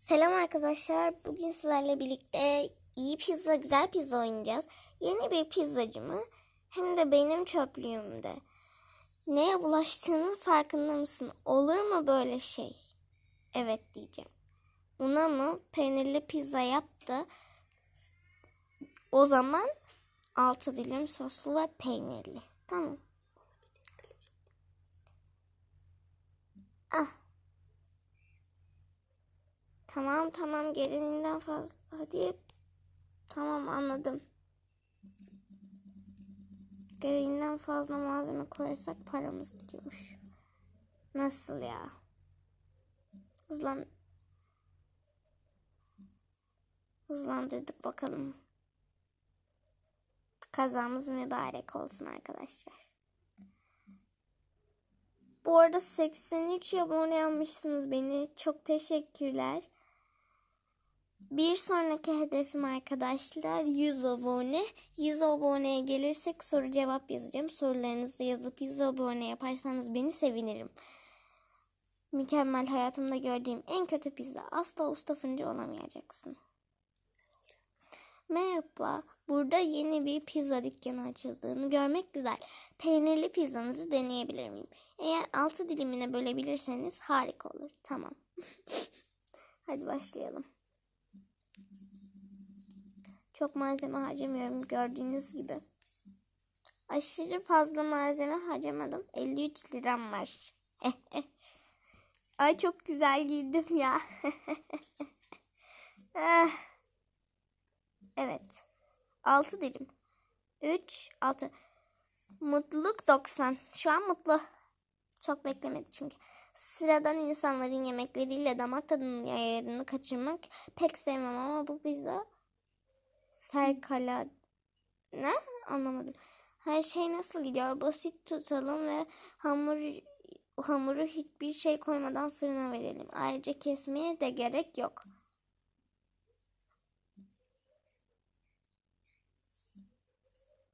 Selam arkadaşlar. Bugün sizlerle birlikte iyi pizza, güzel pizza oynayacağız. Yeni bir pizzacı mı? Hem de benim çöplüğümde. Neye bulaştığının farkında mısın? Olur mu böyle şey? Evet diyeceğim. Una mı peynirli pizza yaptı? O zaman altı dilim soslu ve peynirli. Tamam. Ah. Tamam tamam gereğinden fazla. Hadi. Tamam anladım. Gereğinden fazla malzeme koyarsak paramız gidiyormuş. Nasıl ya? Hızlan. Hızlandırdık bakalım. Kazamız mübarek olsun arkadaşlar. Bu arada 83 abone yapmışsınız beni. Çok teşekkürler. Bir sonraki hedefim arkadaşlar 100 abone. 100 aboneye gelirsek soru cevap yazacağım. Sorularınızı yazıp 100 abone yaparsanız beni sevinirim. Mükemmel hayatımda gördüğüm en kötü pizza. Asla usta fırıncı olamayacaksın. Merhaba. Burada yeni bir pizza dükkanı açıldığını görmek güzel. Peynirli pizzanızı deneyebilir miyim? Eğer altı dilimine bölebilirseniz harika olur. Tamam. Hadi başlayalım. Çok malzeme harcamıyorum gördüğünüz gibi. Aşırı fazla malzeme harcamadım. 53 liram var. Ay çok güzel girdim ya. Ah. evet. 6 dilim. 3, 6. Mutluluk 90. Şu an mutlu. Çok beklemedi çünkü. Sıradan insanların yemekleriyle damak tadının ayarını kaçırmak pek sevmem ama bu pizza fevkalade. Ne? Anlamadım. Her şey nasıl gidiyor? Basit tutalım ve hamur hamuru hiçbir şey koymadan fırına verelim. Ayrıca kesmeye de gerek yok.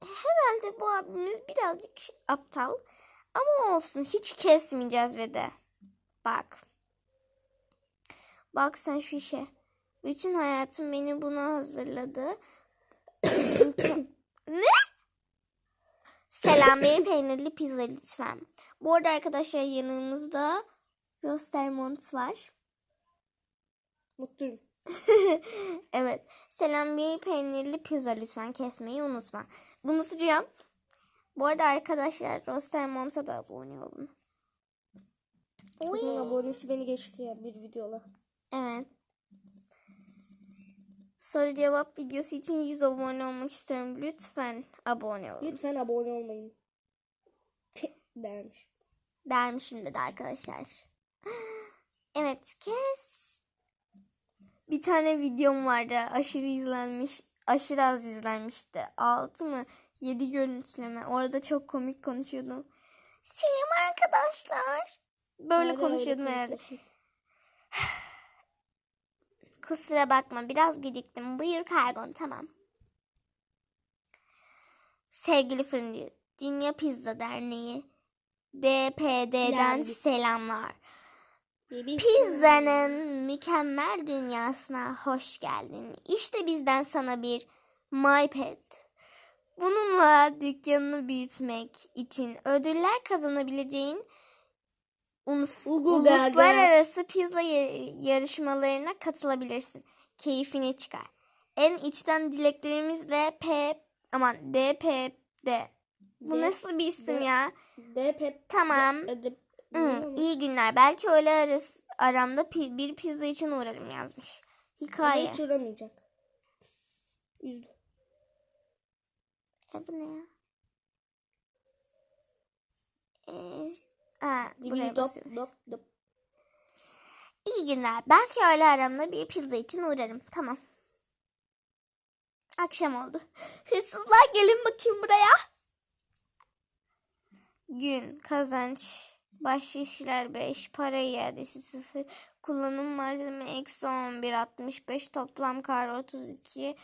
Herhalde bu abimiz birazcık aptal. Ama olsun hiç kesmeyeceğiz ve de. Bak. Bak sen şu işe. Bütün hayatım beni buna hazırladı. Ne? Selam benim peynirli pizza lütfen. Bu arada arkadaşlar yanımızda Rostermont var. Mutluyum. evet. Selam bir peynirli pizza lütfen kesmeyi unutma. Unutacağım. Bu arada arkadaşlar Rostermont'a da abone olun. Kızın abonesi beni geçti ya bir videola. Evet. Soru cevap videosu için 100 abone olmak istiyorum. Lütfen abone olun. Lütfen abone olmayın. Dermiş. Dermişim dedi arkadaşlar. Evet kes. Bir tane videom vardı. Aşırı izlenmiş. Aşırı az izlenmişti. 6 mı? 7 görüntüleme. Orada çok komik konuşuyordum. Selam arkadaşlar. Böyle Hala konuşuyordum herhalde. Kusura bakma biraz geciktim. Buyur kargon tamam. Sevgili fırıncı, Dünya Pizza Derneği DPD'den Yani- selamlar. Pizzanın mükemmel dünyasına hoş geldin. İşte bizden sana bir MyPad. Bununla dükkanını büyütmek için ödüller kazanabileceğin ulus- uluslararası pizza ya- yarışmalarına katılabilirsin. Keyfini çıkar. En içten dileklerimizle P aman DPD. Bu D- nasıl bir isim D- ya? Dep Tamam. Dep Hı, iyi günler. Belki öğle arası aramda pi- bir pizza için uğrarım yazmış. Hikaye. Hiç uğramayacak. Üzdü. E bu ne ya? Ee, aa, buraya dop dop dop. İyi günler. Belki öğle aramda bir pizza için uğrarım. Tamam. Akşam oldu. Hırsızlar gelin bakayım buraya. Gün kazanç bahşişler 5 para iadesi 0 kullanım malzeme eksi 11 65 toplam kar 32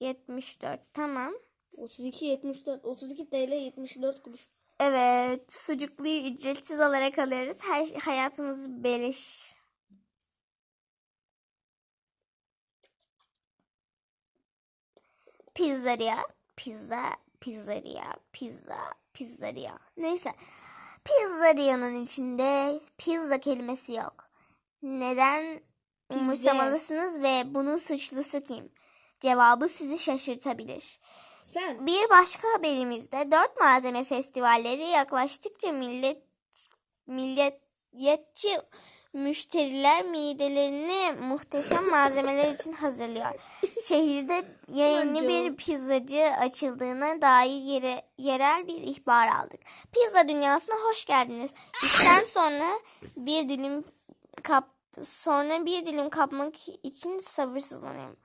74 tamam. 32 74 32 TL 74 kuruş. Evet, sucukluyu ücretsiz olarak alıyoruz. Her şey, hayatımız beleş. Pizzeria, pizza, pizzeria, pizza, pizzeria. Neyse. Pizzeria'nın içinde pizza kelimesi yok. Neden umursamalısınız ve bunun suçlusu kim? Cevabı sizi şaşırtabilir. Sen. Bir başka haberimizde dört malzeme festivalleri yaklaştıkça millet milliyetçi müşteriler midelerini muhteşem malzemeler için hazırlıyor. Şehirde yeni bir pizzacı açıldığına dair yere, yerel bir ihbar aldık. Pizza dünyasına hoş geldiniz. İşten sonra bir dilim kap sonra bir dilim kapmak için sabırsızlanıyorum.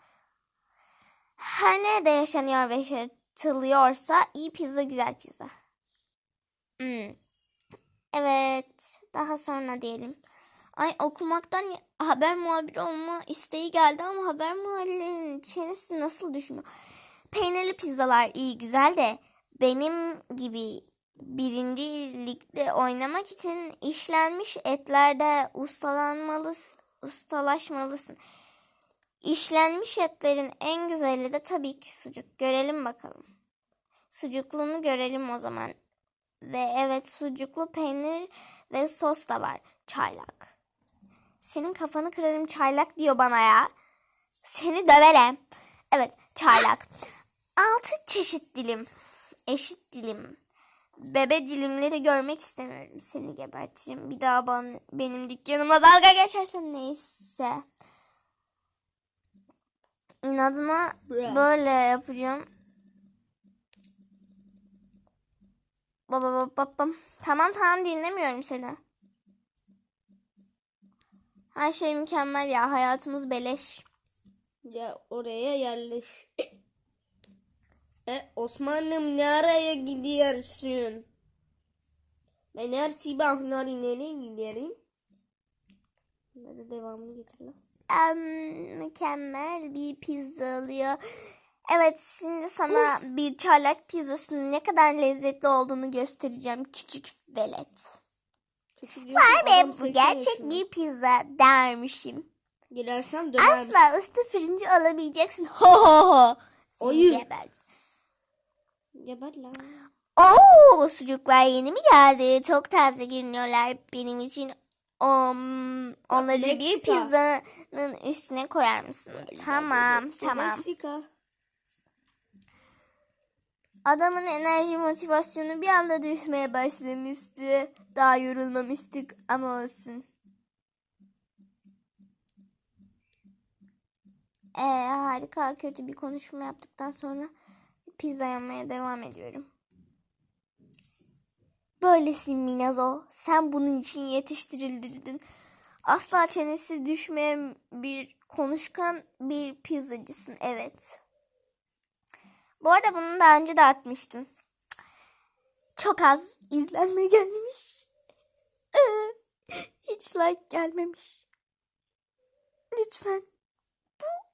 Her nerede yaşanıyor ve yaşatılıyorsa iyi pizza güzel pizza. Hmm. Evet. Daha sonra diyelim. Ay okumaktan haber muhabiri olma isteği geldi ama haber muhabirlerinin çenesi nasıl düşmüyor? Peynirli pizzalar iyi güzel de benim gibi birinci ligde oynamak için işlenmiş etlerde ustalanmalısın, ustalaşmalısın. İşlenmiş etlerin en güzeli de tabii ki sucuk. Görelim bakalım. Sucukluğunu görelim o zaman. Ve evet sucuklu peynir ve sos da var. Çaylak. Senin kafanı kırarım çaylak diyor bana ya. Seni döverim. Evet çaylak. Altı çeşit dilim. Eşit dilim. Bebe dilimleri görmek istemiyorum. Seni gebertirim. Bir daha bana, benim dükkanıma dalga geçersen neyse. İnadına böyle yapacağım. Baba baba babam. Tamam tamam dinlemiyorum seni. Her şey mükemmel ya. Hayatımız beleş. Ya oraya yerleş. E Osman'ım ne araya gidiyorsun? Ben her sabahları nereye giderim? Hadi devamını getir Em, mükemmel bir pizza oluyor. Evet şimdi sana bir çaylak pizzasının ne kadar lezzetli olduğunu göstereceğim. Küçük velet. Küçük Vay be bu 80 gerçek yaşında. bir pizza dermişim. Girersem döner. Asla usta fırıncı olamayacaksın. Ho ho ho. Ayı. gebert. Geber lan. Oo, sucuklar yeni mi geldi? Çok taze görünüyorlar benim için. Um, onları bir Meksika. pizzanın üstüne koyar mısın? Tamam, tamam. Meksika. Adamın enerji motivasyonu bir anda düşmeye başlamıştı. Daha yorulmamıştık ama olsun. Ee, harika kötü bir konuşma yaptıktan sonra pizza yemeye devam ediyorum. Böylesin Minazo. Sen bunun için yetiştirildin. Asla çenesi düşmeyen bir konuşkan bir pizzacısın. Evet. Bu arada bunu daha önce de atmıştım. Çok az izlenme gelmiş. Hiç like gelmemiş. Lütfen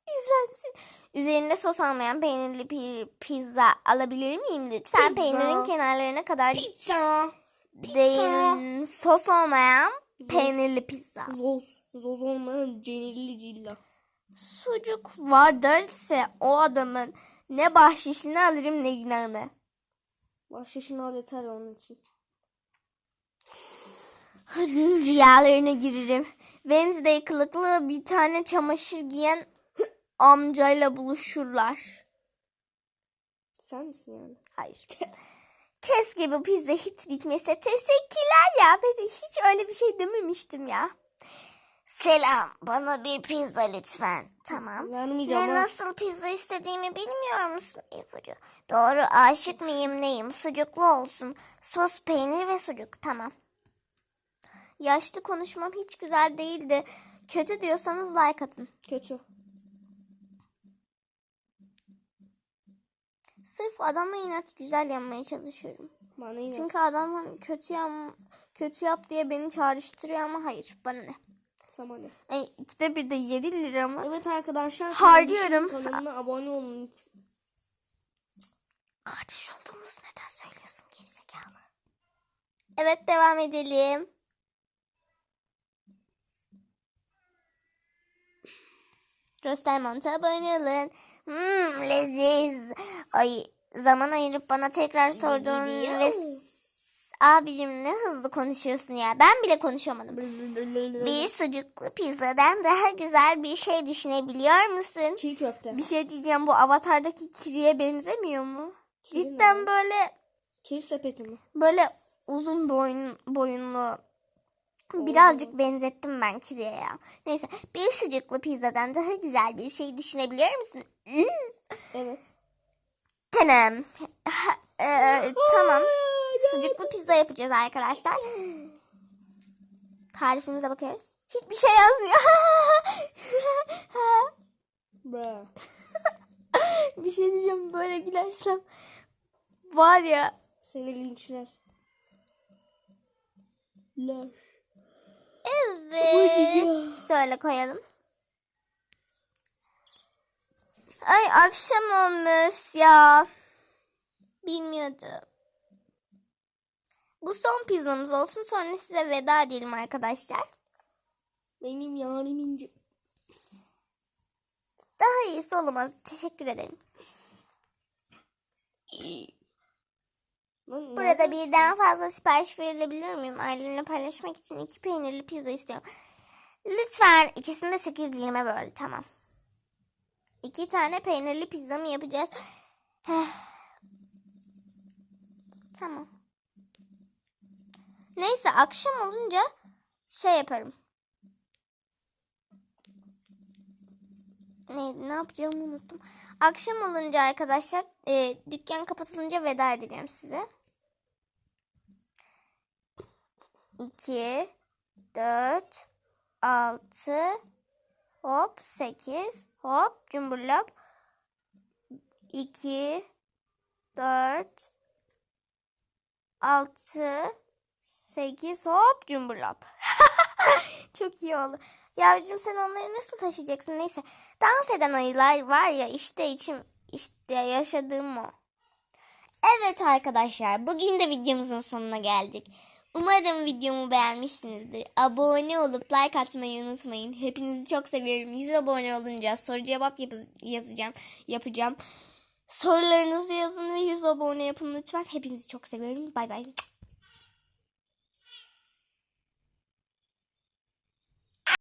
izlensin. Üzerinde sos almayan peynirli bir pizza alabilir miyim lütfen? Pizza. Peynirin kenarlarına kadar Pizza. değil. Sos olmayan peynirli pizza. Zoz. Zoz olmayan cenilli cilla. Sucuk var derse o adamın ne bahşişini alırım ne günahını. Bahşişini al yeter onun için. Rüyalarına girerim. Wednesday kılıklı bir tane çamaşır giyen amcayla buluşurlar. Sen misin yani? Hayır. Keşke bu pizza hiç bitmese. Teşekkürler ya. Ben hiç öyle bir şey dememiştim ya. Selam. Bana bir pizza lütfen. Tamam. Ne nasıl pizza istediğimi bilmiyor musun ipucu? Doğru aşık mıyım neyim? Sucuklu olsun. Sos, peynir ve sucuk. Tamam. Yaşlı konuşmam hiç güzel değildi. Kötü diyorsanız like atın. Kötü. Sırf adama inat güzel yanmaya çalışıyorum. Bana yine. Çünkü adam hani kötü yap, kötü yap diye beni çağrıştırıyor ama hayır bana ne. Sana ne? Yani ikide bir de 7 lira mı? Evet arkadaşlar. Harcıyorum. Kanalına abone olun. Kardeş olduğumuzu neden söylüyorsun gerizekalı? Evet devam edelim. Rostermont'a abone olun. Hmm, leziz. Ay zaman ayırıp bana tekrar sorduğun ve abicim ne hızlı konuşuyorsun ya. Ben bile konuşamadım. Bir sucuklu pizzadan daha güzel bir şey düşünebiliyor musun? Çiğ köfte. Bir şey diyeceğim bu avatardaki kiriye benzemiyor mu? Kiri Cidden ne? böyle Kir sepeti mi? böyle uzun boyun boyunlu birazcık benzettim ben kiriye ya. Neyse bir sucuklu pizzadan daha güzel bir şey düşünebiliyor musun? Hmm. Evet. Tamam. Ha, e, tamam. Sucuklu pizza yapacağız arkadaşlar. Tarifimize bakıyoruz. Hiçbir şey yazmıyor. Bir şey diyeceğim böyle gülersem var ya Seni linçler. Ler. Evet. Şöyle koyalım. Ay akşam olmuş ya. Bilmiyordum. Bu son pizzamız olsun. Sonra size veda edelim arkadaşlar. Benim yarim ince. Daha iyisi olamaz. Teşekkür ederim. Burada birden fazla sipariş verilebilir miyim? Ailemle paylaşmak için iki peynirli pizza istiyorum. Lütfen ikisini de sekiz dilime böl. Tamam. İki tane peynirli pizza mı yapacağız? tamam. Neyse akşam olunca şey yaparım. Ne, ne yapacağımı unuttum. Akşam olunca arkadaşlar e, dükkan kapatılınca veda edeceğim size. 2 4 6 hop 8 hop cumburlop 2 4 6 8 hop cumburlop. Çok iyi oldu. Yavrucuğum sen onları nasıl taşıyacaksın? Neyse. Dans eden ayılar var ya işte içim işte yaşadığım o. Evet arkadaşlar bugün de videomuzun sonuna geldik. Umarım videomu beğenmişsinizdir. Abone olup like atmayı unutmayın. Hepinizi çok seviyorum. 100 abone olunca soru cevap yap- yazacağım, yapacağım. Sorularınızı yazın ve 100 abone yapın lütfen. Hepinizi çok seviyorum. Bay bay.